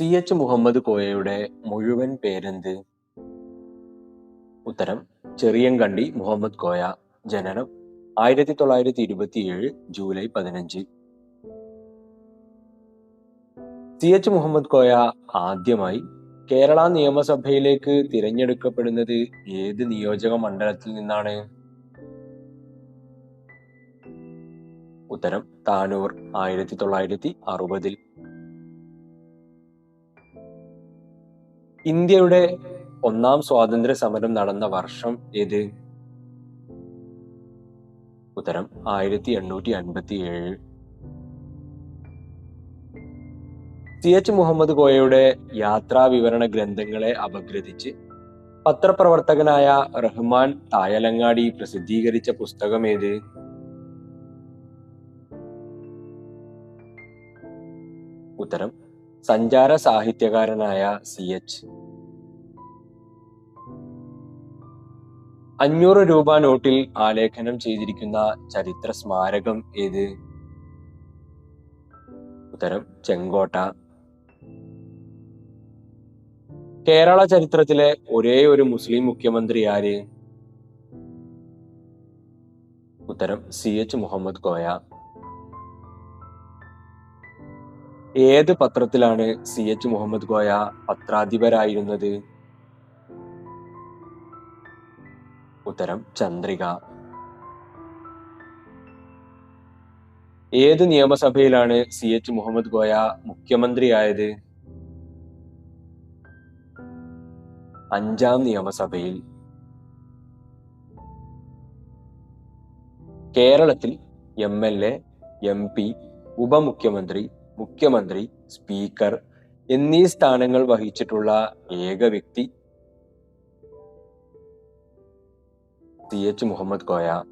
C H Muhammad കോയയുടെ മുഴുവൻ പേരെന്ത്? ഉത്തരം ചെറിയങ്കണ്ടി മുഹമ്മദ് കോയ ജനനം ആയിരത്തി തൊള്ളായിരത്തി ഇരുപത്തിയേഴ് ജൂലൈ പതിനഞ്ച്. സി എച്ച് മുഹമ്മദ് കോയ ആദ്യമായി കേരള നിയമസഭയിലേക്ക് തിരഞ്ഞെടുക്കപ്പെടുന്നത് ഏത് നിയോജക മണ്ഡലത്തിൽ നിന്നാണ്? ഉത്തരം താനൂർ ആയിരത്തി തൊള്ളായിരത്തി അറുപതിൽ ഇന്ത്യയുടെ ഒന്നാം സ്വാതന്ത്ര്യ സമരം നടന്ന വർഷം ഏത്? ഉത്തരം ആയിരത്തി എണ്ണൂറ്റി അൻപത്തി ഏഴ് സി എച്ച് മുഹമ്മദ് കോയയുടെ യാത്രാ വിവരണ ഗ്രന്ഥങ്ങളെ അപഗ്രഥിച്ച് പത്രപ്രവർത്തകനായ റഹ്മാൻ തായലങ്ങാടി പ്രസിദ്ധീകരിച്ച പുസ്തകം ഏത്? ഉത്തരം സഞ്ചാര സാഹിത്യകാരനായ സി എച്ച്. അഞ്ഞൂറ് രൂപ നോട്ടിൽ ആലേഖനം ചെയ്തിരിക്കുന്ന ചരിത്ര സ്മാരകം ഏത്? ഉത്തരം ചെങ്കോട്ട. കേരള ചരിത്രത്തിലെ ഒരേ ഒരു മുസ്ലിം മുഖ്യമന്ത്രി ആര്? ഉത്തരം സി എച്ച് മുഹമ്മദ് കോയ. ഏത് പത്രത്തിലാണ് സി എച്ച് മുഹമ്മദ് കോയ പത്രാധിപരായിരുന്നത്? ഉത്തരം ചന്ദ്രിക. ഏത് നിയമസഭയിലാണ് സി എച്ച് മുഹമ്മദ് കോയ മുഖ്യമന്ത്രിയായത്? അഞ്ചാം നിയമസഭയിൽ. കേരളത്തിൽ M L A M P ഉപമുഖ്യമന്ത്രി മുഖ്യമന്ത്രി സ്പീക്കർ എന്നീ സ്ഥാനങ്ങൾ വഹിച്ചിട്ടുള്ള ഏക വ്യക്തി സി എച്ച് മുഹമ്മദ് കോയ.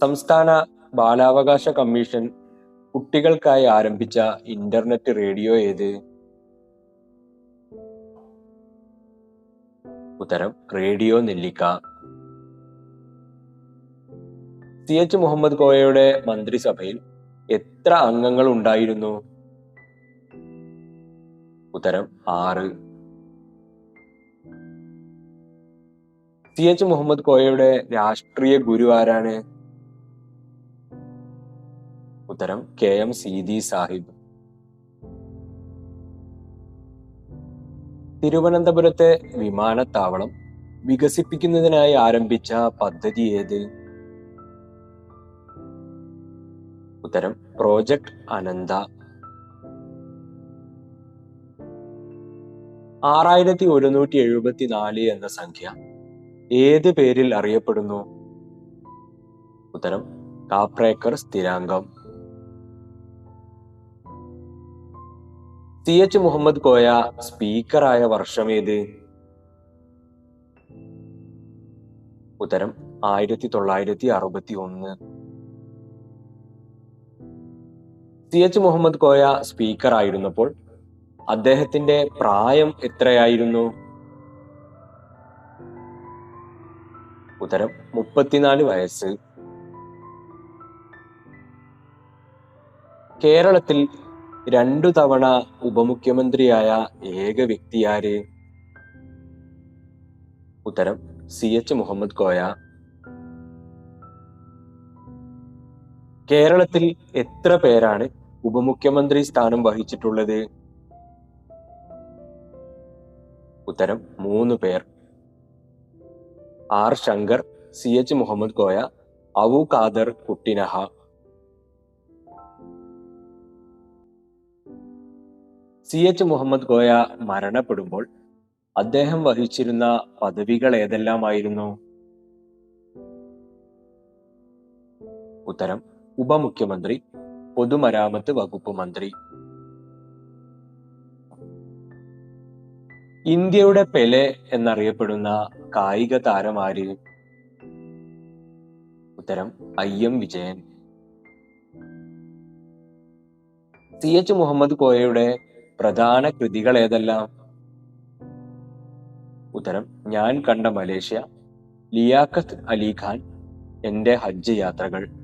സംസ്ഥാന ബാലാവകാശ കമ്മീഷൻ കുട്ടികൾക്കായി ആരംഭിച്ച ഇന്റർനെറ്റ് റേഡിയോ ഏത്? ഉത്തരം റേഡിയോ നെല്ലിക്ക. സി എച്ച് മുഹമ്മദ് കോയയുടെ മന്ത്രിസഭയിൽ എത്ര അംഗങ്ങൾ ഉണ്ടായിരുന്നു? ഉത്തരം ആറ്. സി എച്ച് മുഹമ്മദ് കോയയുടെ രാഷ്ട്രീയ ഗുരു ആരാണ്? ഉത്തരം കെ എം സീതി സാഹിബ്. തിരുവനന്തപുരത്തെ വിമാനത്താവളം വികസിപ്പിക്കുന്നതിനായി ആരംഭിച്ച പദ്ധതി ഏത്? ഉത്തരം പ്രോജക്ട് അനന്ത. ആറായിരത്തി ഒരുന്നൂറ്റി എഴുപത്തി നാല് എന്ന സംഖ്യ ഏത് പേരിൽ അറിയപ്പെടുന്നു? ഉത്തരം കാപ്രേക്കർ സ്ഥിരാംഗം സി എച്ച് മുഹമ്മദ് കോയ സ്പീക്കറായ വർഷം ഏത്? ഉത്തരം ആയിരത്തി തൊള്ളായിരത്തി അറുപത്തി ഒന്ന് C H Muhammad Koya speaker ആയിരുന്നപ്പോൾ അദ്ദേഹത്തിന്റെ പ്രായം എത്രയായിരുന്നു? ഉത്തരം മുപ്പത്തിനാല് വയസ്സ്. കേരളത്തിൽ രണ്ടു തവണ ഉപമുഖ്യമന്ത്രിയായ ഏക വ്യക്തിയാര് ഉത്തരം സി എച്ച് മുഹമ്മദ് കോയ. കേരളത്തിൽ എത്ര പേരാണ് ഉപമുഖ്യമന്ത്രി സ്ഥാനം വഹിച്ചിട്ടുള്ളത്? ഉത്തരം മൂന്ന് പേർ. R Shankar C H Muhammad Koya Avu Khader Kuttinaha. C H Muhammad Koya മരണപ്പെടുമ്പോൾ അദ്ദേഹം വഹിച്ചിരുന്ന പദവികൾ ഏതെല്ലാമായിരുന്നു? ഉത്തരം ഉപമുഖ്യമന്ത്രി പൊതുമരാമത്ത് വകുപ്പ് മന്ത്രി. ഇന്ത്യയുടെ പെലെ എന്നറിയപ്പെടുന്ന കായിക താരമാര് ഉത്തരം I M Vijayan. C H Muhammad കോയയുടെ പ്രധാന കൃതികൾ ഏതെല്ലാം? ഉത്തരം ഞാൻ കണ്ട മലേഷ്യ ലിയാഖത്ത് അലി ഖാൻ എന്റെ ഹജ്ജ് യാത്രകൾ.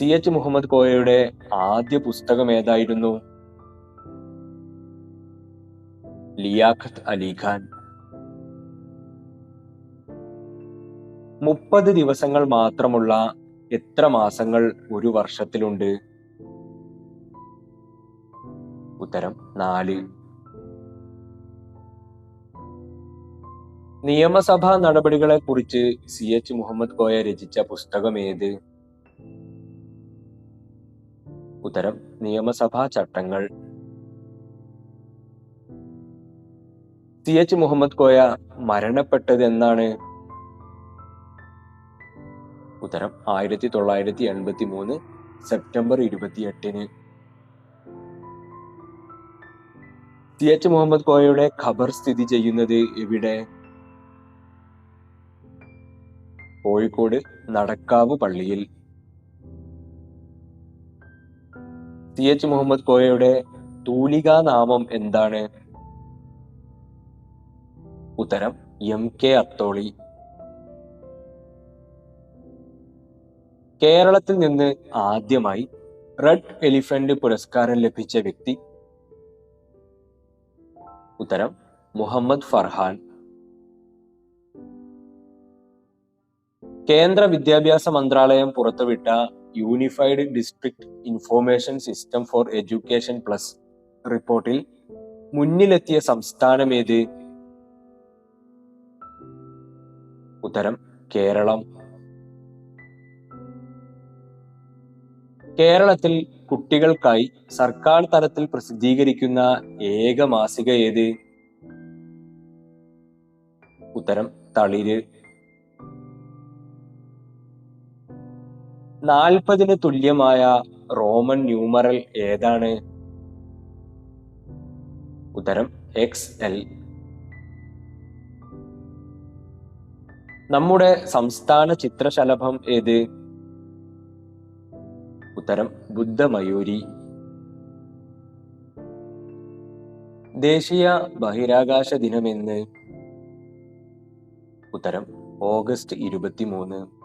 സി എച്ച് മുഹമ്മദ് കോയയുടെ ആദ്യ പുസ്തകം ഏതായിരുന്നു? ലിയാഖത്ത് അലിഖാൻ മുപ്പത് ദിവസങ്ങൾ മാത്രമുള്ള എത്ര മാസങ്ങൾ ഒരു വർഷത്തിലുണ്ട്? ഉത്തരം നാല്. നിയമസഭാ നടപടികളെ കുറിച്ച് സി എച്ച് മുഹമ്മദ് കോയ രചിച്ച പുസ്തകം ഏത്? ഉത്തരം നിയമസഭാ ചട്ടങ്ങൾ. സി എച്ച് മുഹമ്മദ് കോയ മരണപ്പെട്ടത് എന്നാണ് ഉത്തരം ആയിരത്തി തൊള്ളായിരത്തി എൺപത്തി മൂന്ന് സെപ്റ്റംബർ ഇരുപത്തിയെട്ടിന്. സി എച്ച് മുഹമ്മദ് കോയയുടെ ഖബർ സ്ഥിതി ചെയ്യുന്നത് എവിടെ? കോഴിക്കോട് നടക്കാവ് പള്ളിയിൽ. സി എച്ച് മുഹമ്മദ് കോയയുടെ തൂലികാ നാമം എന്താണ്? ഉത്തരം എം കെ അത്തോളി. കേരളത്തിൽ നിന്ന് ആദ്യമായി റെഡ് എലിഫന്റ് പുരസ്കാരം ലഭിച്ച വ്യക്തി. ഉത്തരം മുഹമ്മദ് ഫർഹാൻ. കേന്ദ്ര വിദ്യാഭ്യാസ മന്ത്രാലയം പുറത്തുവിട്ട unified district information system for education plus റിപ്പോർട്ടിൽ മുന്നിലെത്തിയ സംസ്ഥാനം ഏത്? ഉത്തരം കേരളം. കേരളത്തിൽ കുട്ടികൾക്കായി സർക്കാർ തലത്തിൽ പ്രസിദ്ധീകരിക്കുന്ന ഏക മാസിക ഏത്? ഉത്തരം തളിര്. നാൽപ്പതിന് തുല്യമായ റോമൻ ന്യൂമറൽ ഏതാണ്? ഉത്തരം എക്സ് എൽ നമ്മുടെ സംസ്ഥാന ചിത്രശലഭം ഏത്? ഉത്തരം ബുദ്ധമയൂരി. ദേശീയ ബഹിരാകാശ ദിനമെന്ന്. ഉത്തരം ഓഗസ്റ്റ് ഇരുപത്തിമൂന്ന്.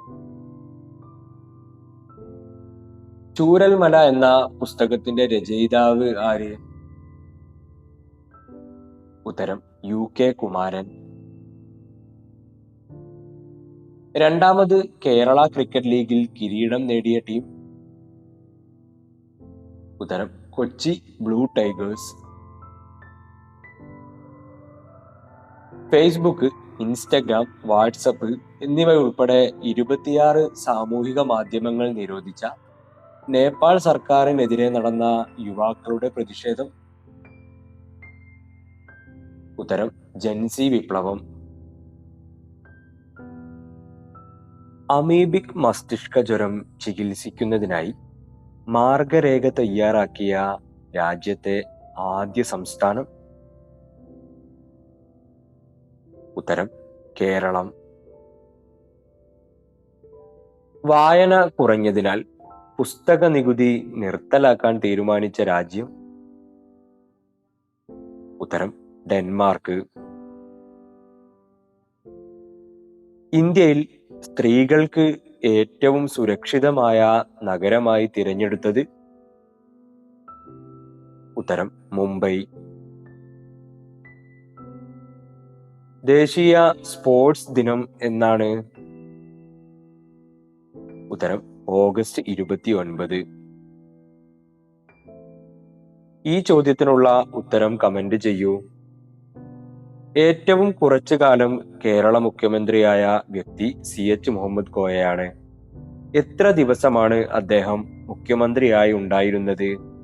ചൂരൽമല എന്ന പുസ്തകത്തിന്റെ രചയിതാവ് ആര്? ഉത്തരം യു കെ കുമാരൻ. രണ്ടാമത് കേരള ക്രിക്കറ്റ് ലീഗിൽ കിരീടം നേടിയ ടീം. ഉത്തരം Kochi blue tigers. Facebook Instagram WhatsApp എന്നിവ ഉൾപ്പെടെ ഇരുപത്തിയാറ് സാമൂഹിക മാധ്യമങ്ങൾ നിരോധിച്ച നേപ്പാൾ സർക്കാരിനെതിരെ നടന്ന യുവാക്കളുടെ പ്രതിഷേധം. ഉത്തരം ജൻസി വിപ്ലവം. അമീബിക് മസ്തിഷ്ക ജ്വരം ചികിത്സിക്കുന്നതിനായി മാർഗരേഖ തയ്യാറാക്കിയ രാജ്യത്തെ ആദ്യ സംസ്ഥാനം. ഉത്തരം കേരളം. വായന കുറഞ്ഞതിനാൽ പുസ്തക നികുതി നിർത്തലാക്കാൻ തീരുമാനിച്ച രാജ്യം? ഉത്തരം ഡെൻമാർക്ക്. ഇന്ത്യയിൽ സ്ത്രീകൾക്ക് ഏറ്റവും സുരക്ഷിതമായ നഗരമായി തിരഞ്ഞെടുത്തത്? ഉത്തരം മുംബൈ. ദേശീയ സ്പോർട്സ് ദിനം എന്നാണ്. ഉത്തരം ഓഗസ്റ്റ് ഇരുപത്തി ഒൻപത് ഈ ചോദ്യത്തിനുള്ള ഉത്തരം കമന്റ് ചെയ്യൂ. ഏറ്റവും കുറച്ചു കാലം കേരള മുഖ്യമന്ത്രിയായ വ്യക്തി സി എച്ച് മുഹമ്മദ് കോയയാണ്. എത്ര ദിവസമാണ് അദ്ദേഹം മുഖ്യമന്ത്രിയായി ഉണ്ടായിരുന്നത്?